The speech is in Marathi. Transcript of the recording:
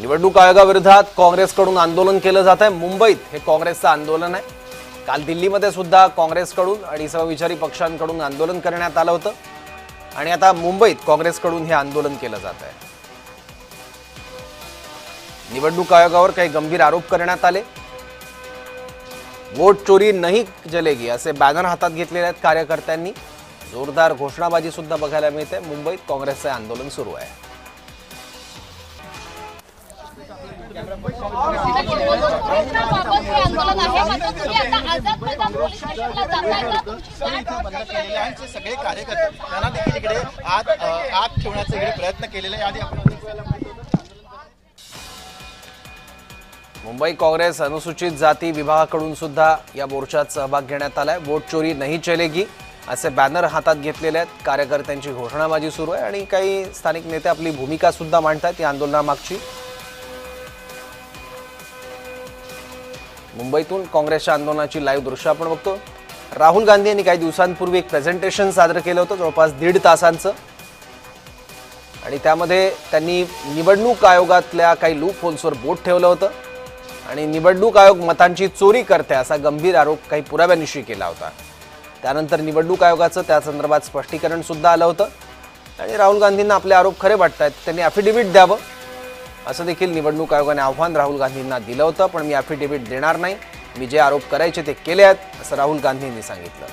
निवडणूक आयोगाविरोधात काँग्रेसकडून आंदोलन केलं जात आहे. मुंबईत हे काँग्रेसचं आंदोलन आहे. काल दिल्लीमध्ये सुद्धा काँग्रेसकडून आणि सहविचारी पक्षांकडून आंदोलन करण्यात आलं होतं. आणि आता मुंबईत काँग्रेसकडून हे आंदोलन केलं जात आहे. निवडणूक आयोगावर काही गंभीर आरोप करण्यात आले. वोट चोरी नाही जलेगी असे बॅनर हातात घेतलेले आहेत कार्यकर्त्यांनी. जोरदार घोषणाबाजी सुद्धा बघायला मिळते. मुंबईत काँग्रेसचे आंदोलन सुरू आहे. सगळे कार्यकर्ते त्यांना देखील इकडे आत आत ठेवण्याचे इकडे प्रयत्न केलेले आहे आपण मुंबई काँग्रेस अनुसूचित जाती विभागाकडून सुद्धा या मोर्चात सहभाग घेण्यात आलाय. वोट चोरी नाही चलेगी असे बॅनर हातात घेतलेले आहेत. कार्यकर्त्यांची घोषणाबाजी सुरू आहे आणि काही स्थानिक नेते आपली भूमिका सुद्धा मांडतात या आंदोलनामागची. मुंबईतून काँग्रेसच्या आंदोलनाची लाईव्ह दृश्य आपण बघतो. राहुल गांधी यांनी काही दिवसांपूर्वी एक प्रेझेंटेशन सादर केलं होतं जवळपास दीड तासांचं. आणि त्यामध्ये त्यांनी निवडणूक आयोगातल्या काही लूप होल्सवर बोट ठेवलं होतं. आणि निवडणूक आयोग मतांची चोरी करते असा गंभीर आरोप काही पुराव्यानिशी केला होता. त्यानंतर निवडणूक आयोगाचं त्या संदर्भात स्पष्टीकरण सुद्धा आलं होतं. आणि राहुल गांधींना आपले आरोप खरे वाटत आहेत त्यांनी अफिडेव्हिट द्यावं. असं देखील निवडणूक आयोगाने आव्हान राहुल गांधींना दिलं होतं पण मी ॲफिडेव्हिट देणार नाही. मी जे आरोप करायचे ते केले आहेत असं राहुल गांधींनी सांगितलं.